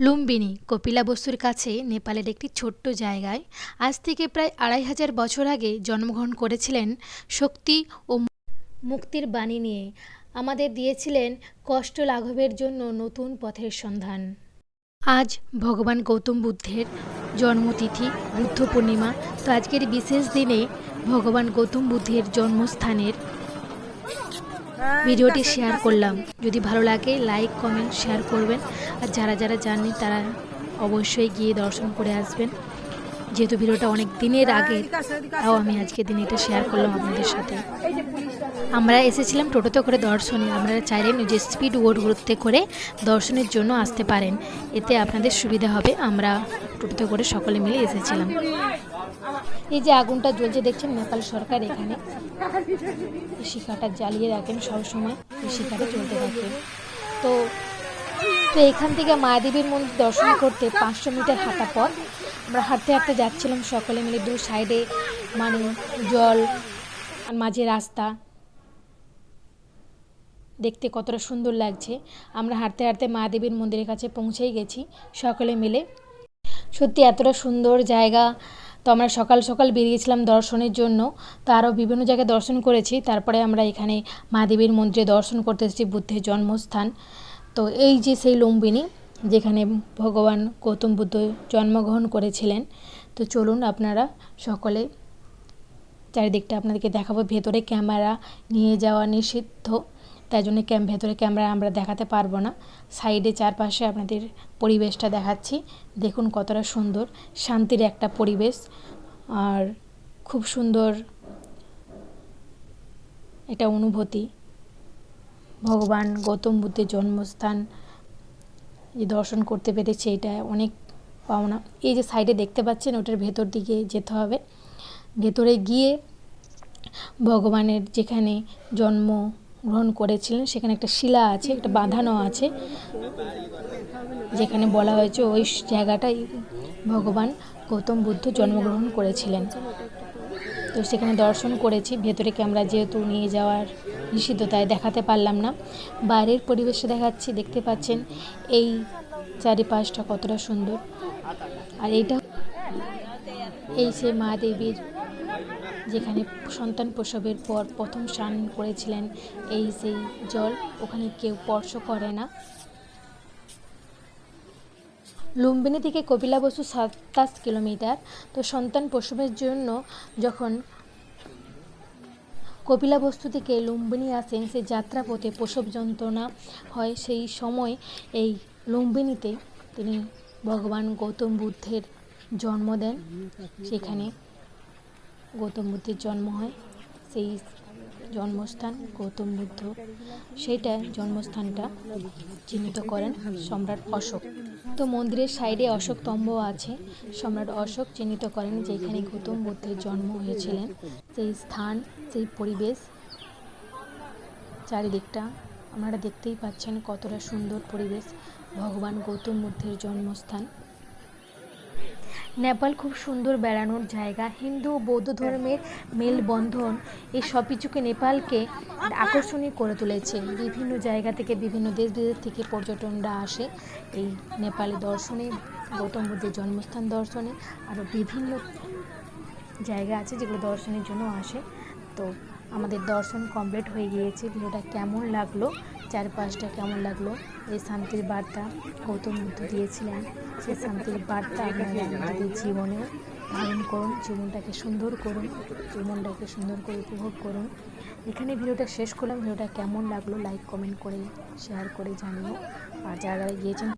লুম্বিনী, কপিলা বস্তুর কাছে নেপালের একটি ছোট্ট জায়গায় আজ থেকে প্রায় আড়াই হাজার বছর আগে জন্মগ্রহণ করেছিলেন শক্তি ও মুক্তির বাণী নিয়ে। আমাদের দিয়েছিলেন কষ্ট লাঘবের জন্য নতুন পথের সন্ধান। আজ ভগবান গৌতম বুদ্ধের জন্মতিথি, বুদ্ধ পূর্ণিমা। তো আজকের বিশেষ দিনে ভগবান গৌতম বুদ্ধের জন্মস্থানের ভিডিওটি শেয়ার করলাম। যদি ভালো লাগে লাইক কমেন্ট শেয়ার করবেন। আর যারা যারা জাননি তারা অবশ্যই গিয়ে দর্শন করে আসবেন। যেহেতু ভিডিওটা অনেক দিনের আগে তাও আমি আজকে দিনে এটা শেয়ার করলাম আপনাদের সাথে। আমরা এসেছিলাম টোটোতে করে দর্শনে। আপনারা চাইলেন যে স্পিড বোটগুলোতে করে দর্শনের জন্য আসতে পারেন। এতে আপনাদের সুবিধা হবে। আমরা টোটোতে করে সকলে মিলে এসেছিলাম। এই যে আগুনটা জ্বলছে, দেখছেন নেপাল সরকার এখানে? শিখাটা জ্বালিয়ে রাখেন সবসময় শিখাটা চলতে থাকে। তো তো এখান থেকে মায়াদেবীর মন্দির দর্শন করতে পাঁচশো মিটার হাঁটা পথ আমরা হাঁটতে হাঁটতে যাচ্ছিলাম সকলে মিলে দু সাইডে মানে জল আর মাঝে রাস্তা। দেখতে কতটা সুন্দর লাগছে। আমরা হাঁটতে হাঁটতে মায়াদেবীর মন্দিরের কাছে পৌঁছেই গেছি, সকলে মিলে। সত্যি এতটা সুন্দর জায়গা। তো আমরা সকাল সকাল বেরিয়েছিলাম দর্শনের জন্য। তো আরও বিভিন্ন জায়গায় দর্শন করেছি। তারপরে আমরা এখানে মহাদেবীর মন্দিরে দর্শন করতে এসেছি বুদ্ধের জন্মস্থান। তো এই যে সেই লুম্বিনী, যেখানে ভগবান গৌতম বুদ্ধ জন্মগ্রহণ করেছিলেন। তো চলুন আপনারা সকলে চারিদিকটা আপনাদেরকে দেখাবো। ভেতরে ক্যামেরা নিয়ে যাওয়া নিষিদ্ধ। তাই জন্য ক্যাম, ভেতরে ক্যামেরা আমরা দেখাতে পারব না। সাইডে চারপাশে আপনাদের পরিবেশটা দেখাচ্ছি। দেখুন কতটা সুন্দর, শান্তির একটা পরিবেশ। আর খুব সুন্দর এটা অনুভূতি। ভগবান গৌতম বুদ্ধের জন্মস্থান যে দর্শন করতে পেরেছে, এটা অনেক পাওনা। এই যে সাইডে দেখতে পাচ্ছেন, ওটার ভেতর দিকে যেতে হবে। ভেতরে গিয়ে ভগবানের যেখানে জন্ম গ্রহণ করেছিলেন। সেখানে একটা শিলা আছে, একটা বাঁধানো আছে, যেখানে বলা হয়েছে ওই জায়গাটাই ভগবান গৌতম বুদ্ধ জন্মগ্রহণ করেছিলেন। তো সেখানে দর্শন করেছি। ভেতরে ক্যামেরা যেহেতু নিয়ে যাওয়ার নিষিদ্ধ তাই দেখাতে পারলাম না। বাইরের পরিবেশে দেখাচ্ছি, দেখতে পাচ্ছেন এই চারিপাশটা কতটা সুন্দর। আর এইটা এই সে মা দেবীর যেখানে সন্তান প্রসবের পর প্রথম স্নান করেছিলেন এই সেই জল ওখানে কেউ স্পর্শ করে না। লুম্বিনী থেকে কপিলাবস্তু সাতাশ কিলোমিটার। তো সন্তান প্রসবের জন্য যখন কপিলাবস্তু থেকে লুম্বিনী আসেন সেই যাত্রাপথে প্রসব যন্ত্রণা হয়। সেই সময় এই লুম্বিনীতে তিনি ভগবান গৌতম বুদ্ধের জন্ম দেন। সেখানে গৌতম বুদ্ধের জন্ম হয়, সেই জন্মস্থান গৌতম বুদ্ধ, সেইটা জন্মস্থানটা চিহ্নিত করেন সম্রাট অশোক। তো মন্দিরের সাইডে অশোক স্তম্ভ আছে, সম্রাট অশোক চিহ্নিত করেন যে এখানে গৌতম বুদ্ধের জন্ম হয়েছিলেন। সেই স্থান, সেই পরিবেশ চারিদিকটা, আপনারা দেখতেই পাচ্ছেন কতটা সুন্দর পরিবেশ, ভগবান গৌতম বুদ্ধের জন্মস্থান। নেপাল খুব সুন্দর বেড়ানোর জায়গা। হিন্দু, বৌদ্ধ ধর্মের মেলবন্ধন এই সব কিছুকে নেপালকে আকর্ষণীয় করে তুলেছে। বিভিন্ন জায়গা থেকে বিভিন্ন দেশ বিদেশ থেকে পর্যটনরা আসে এই নেপালে দর্শনে, গৌতম বুদ্ধের জন্মস্থান দর্শনে। আরও বিভিন্ন জায়গা আছে যেগুলো দর্শনের জন্য আসে। তো আমাদের দর্শন কমপ্লিট হয়ে গিয়েছে। ভিডিওটা কেমন লাগল? চারপাশটা কেমন লাগল? এই শান্তির বার্তা গৌতম বুদ্ধ দিয়েছিলেন। সেই শান্তির বার্তা আপনারা আপনাদের জীবনেও ধারণ করুন, জীবনটাকে সুন্দর করুন, জীবনটাকে সুন্দর করে উপভোগ করুন। এখানে ভিডিওটা শেষ করলাম। ভিডিওটা কেমন লাগল? লাইক কমেন্ট করে শেয়ার করে জানিও। আর যারা যারা গিয়েছেন